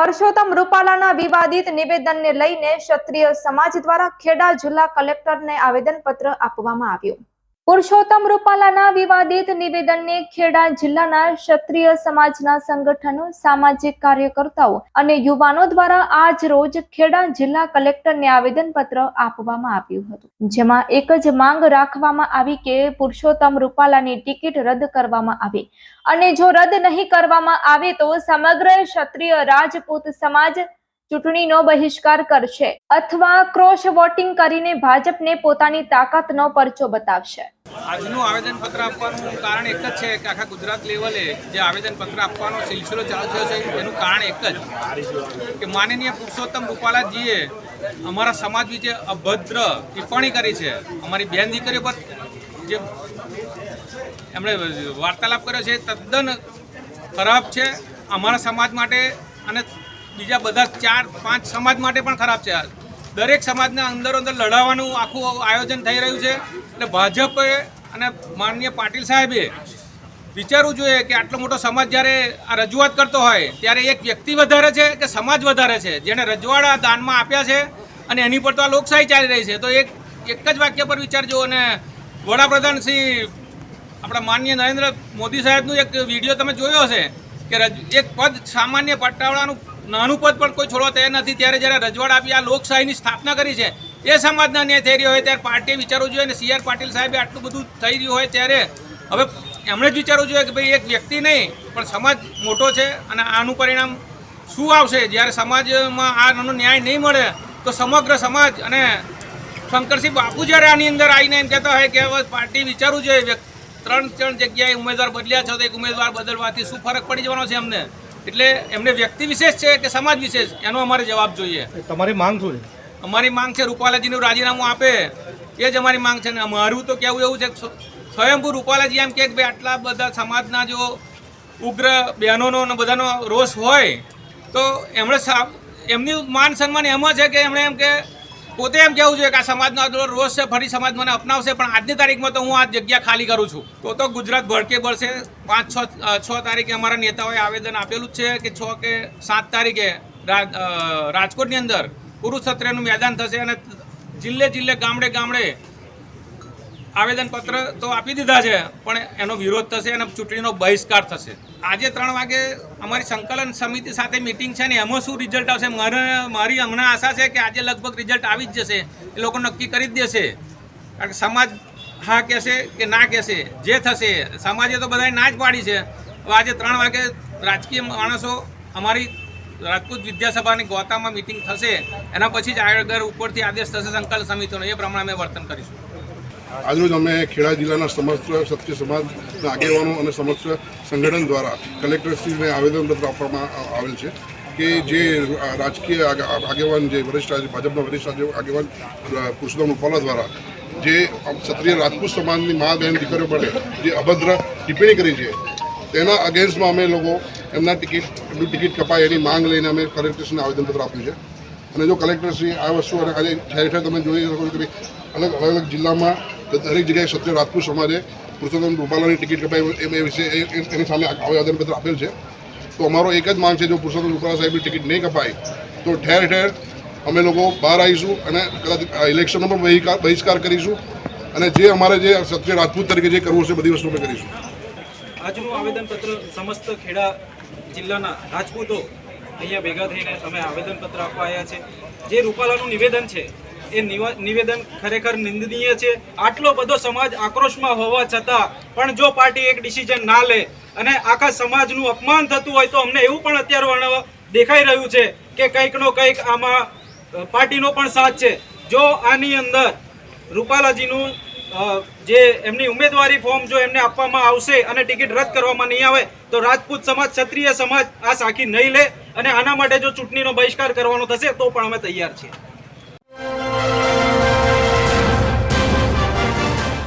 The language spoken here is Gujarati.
પરસોત્તમ રૂપાલાના વિવાદિત નિવેદનને લઈને ક્ષત્રિય સમાજ દ્વારા ખેડા જિલ્લા કલેક્ટરને આવેદનપત્ર આપવામાં આવ્યું. પુરુષોત્તમ રૂપાલાના વિવાદિત નિવેદનને ખેડા જિલ્લાના ક્ષત્રિય સમાજના સંગઠનો, સામાજિક કાર્યકર્તાઓ અને યુવાનો દ્વારા આજ રોજ ખેડા જિલ્લા કલેક્ટરને આવેદનપત્ર આપવામાં આવ્યું હતું. જેમાં એક જ માંગ રાખવામાં આવી કે પુરુષોત્તમ રૂપાલાની ટિકિટ રદ કરવામાં આવે. અને જો રદ નહીં કરવામાં આવે તો સમગ્ર ક્ષત્રિય રાજપૂત સમાજ ચૂંટણીનો બહિષ્કાર કરશે અથવા ક્રોસ વોટિંગ કરીને ભાજપને પોતાની તાકાતનો પરચો બતાવશે. આજનું આવેદનપત્ર આપવાનું કારણ એક જ છે કે આખા ગુજરાત લેવલે જે આવેદનપત્ર આપવાનો સિલસિલો ચાલુ થયો છે, એનું કારણ એક જ કે માનનીય પુરુષોત્તમ રૂપાલાજીએ અમારા સમાજ વિશે અભદ્ર ટિપ્પણી કરી છે. અમારી બેન દીકરીઓ પર જે એમણે વાર્તાલાપ કર્યો છે તદ્દન ખરાબ છે. અમારા સમાજ માટે અને બીજા બધા ચાર, પાંચ સમાજ માટે પણ ખરાબ છે. દરેક સમાજને અંદરો અંદર લડાવવાનું આખું આયોજન થઈ રહ્યું છે. એટલે ભાજપે અને માનનીય પાટીલ સાહેબે વિચારવું જોઈએ કે આટલો મોટો સમાજ જ્યારે આ રજૂઆત કરતો હોય, ત્યારે એક વ્યક્તિ વધારે છે કે સમાજ વધારે છે? જેણે રજવાડા દાનમાં આપ્યા છે અને એની પર તો આ લોકશાહી ચાલી રહી છે. તો એક એક જ વાક્ય પર વિચારજો અને વડાપ્રધાન શ્રી આપણા માનનીય નરેન્દ્ર મોદી સાહેબનું એક વીડિયો તમે જોયો હશે કે એક પદ સામાન્ય પટ્ટાવાળાનું નાનું પદ પણ કોઈ છોડવા તૈયાર નથી. ત્યારે જ્યારે રજવાડા આપી આ લોકશાહીની સ્થાપના કરી છે એ સમાજના ન્યાય થઈ રહ્યો હોય ત્યારે પાર્ટીએ વિચારવું જોઈએ અને સી પાટીલ સાહેબે આટલું બધું થઈ રહ્યું હોય ત્યારે હવે એમણે જ વિચારવું જોઈએ કે ભાઈ એક વ્યક્તિ નહીં, પણ સમાજ મોટો છે અને આનું પરિણામ શું આવશે? જ્યારે સમાજમાં આનો ન્યાય નહીં મળે, તો સમગ્ર સમાજ અને શંકરસિંહ બાપુ જ્યારે આની અંદર આવીને એમ કહેતા હોય કે હવે પાર્ટી વિચારવું જોઈએ ત્રણ ત્રણ જગ્યાએ ઉમેદવાર બદલ્યા છો, તો એક ઉમેદવાર બદલવાથી શું ફરક પડી જવાનો છે એમને? એટલે એમને વ્યક્તિ વિશેષ છે કે સમાજ વિશેષ? એનો અમારે જવાબ જોઈએ. તમારી માંગ શું છે? અમારી માંગ છે રૂપાલાજીનું રાજીનામું આપે. એ જ અમારી માંગ છે ને અમારું તો કહેવું એવું છે સ્વયંભૂ રૂપાલાજી એમ કે ભાઈ આટલા બધા સમાજના જો ઉગ્ર બહેનોનો ને બધાનો રોષ હોય, તો એમણે એમની માન સન્માન એમાં છે કે એમણે એમ કે પોતે એમ કહેવું જોઈએ કે આ સમાજનો આટલો રોષ છે, ફરી સમાજ મને અપનાવશે, પણ આજની તારીખમાં તો હું આ જગ્યા ખાલી કરું છું. તો તો ગુજરાત ભડકે બળશે. પાંચ, છ છ તારીખે અમારા નેતાઓએ આવેદન આપેલું જ છે કે છ કે સાત તારીખે રાજ- રાજકોટની અંદર પુરુષ મેદાન થશે અને જિલ્લે જિલ્લે ગામડે ગામડે આવેદનપત્ર તો આપી દીધા છે, પણ એનો વિરોધ થશે અને ચૂંટણીનો બહિષ્કાર થશે. આજે ત્રણ વાગે અમારી સંકલન સમિતિ સાથે મિટિંગ છે ને એમાં શું રિઝલ્ટ આવશે? મારે, મારી હમણાં આશા છે કે આજે લગભગ રિઝલ્ટ આવી જ જશે. એ લોકો નક્કી કરી જ દેશે. કારણ કે સમાજ હા કહેશે કે ના કહેશે? જે થશે. સમાજે તો બધાએ ના જ પાડી છે. આજે ત્રણ વાગે રાજકીય માણસો અમારી રાજપૂત વિદ્યાસભાની ગોતામાં મિટિંગ થશે. એના પછી જ આગળ ઉપરથી આદેશ થશે સંકલન સમિતિનો. એ પ્રમાણે અમે વર્તન કરીશું. આજરોજ અમે ખેડા જિલ્લાના સમસ્ત સત્ય સમાજના આગેવાનો અને સમસ્ત સંગઠન દ્વારા કલેક્ટરશ્રીને આવેદનપત્ર આપવામાં આવેલ છે કે જે રાજકીય આગે- આગેવાન જે વરિષ્ઠ ભાજપના વરિષ્ઠ આગે- આગેવાન પુરુષોત્તમ રૂપાલા દ્વારા જે ક્ષત્રિય રાજપૂત સમાજની મા બહેન દીકરીઓ માટે જે અભદ્ર ટિપ્પણી કરી છે, તેના અગેન્સ્ટમાં અમે લોકો એમના ટિકિટ ટિકિટ કપાય એની માંગ લઈને અમે કલેક્ટરશ્રીને આવેદનપત્ર આપ્યું છે. અને જો કલેક્ટરશ્રી આ વસ્તુ અને આજે ઠેર ઠેર તમે જોઈ શકો છો કે અલગ અલગ અલગ જિલ્લામાં દરેક જગ્યાએ સત્ય રાજપૂત સમાજે પુરુષોત્તમ રૂપાલાની ટિકિટ કપાય એ વિશે એની સામે આવેદનપત્ર આપેલ છે. તો અમારો એક જ માંગ છે, જો પુરુષોત્તમ રૂપાલા સાહેબની ટિકિટ નહીં કપાય, તો ઠેર ઠેર અમે લોકો બહાર આવીશું અને કદાચ ઇલેક્શનનો પણ બહિષ્કાર કરીશું અને જે અમારે જે સત્ય રાજપૂત તરીકે જે કરવું છે બધી વસ્તુ અમે કરીશું. આજનું આવેદનપત્ર સમસ્ત ખેડા જિલ્લાના રાજપૂતો અહીંયા ભેગા થઈને અમે આવેદનપત્ર આપવા આવ્યા છે. જે રૂપાલાનું નિવેદન છે, એ નિવા- નિવેદન ખરેખર નિંદનીય છે. આટલો બધો સમાજ આક્રોશમાં હોવા છતાં પણ જો પાર્ટી એક ડિસિઝન ના લે અને આખા સમાજનું અપમાન થતું હોય તો અમને એવું પણ અત્યારે વર્ણવ- દેખાઈ રહ્યું છે કે કંઈકનો કંઈક આમાં પાર્ટીનો પણ સાથ છે. જો આની અંદર રૂપાલાજીનું જે એમની ઉમેદવારી ફોર્મ જો એમને આપવામાં આવશે અને ટિકિટ રદ કરવામાં નહીં આવે, તો રાજપૂત સમાજ, ક્ષત્રિય સમાજ આ સાખી નહીં લે અને આના માટે જો ચૂંટણીનો બહિષ્કાર કરવાનો થશે, તો પણ અમે તૈયાર છીએ.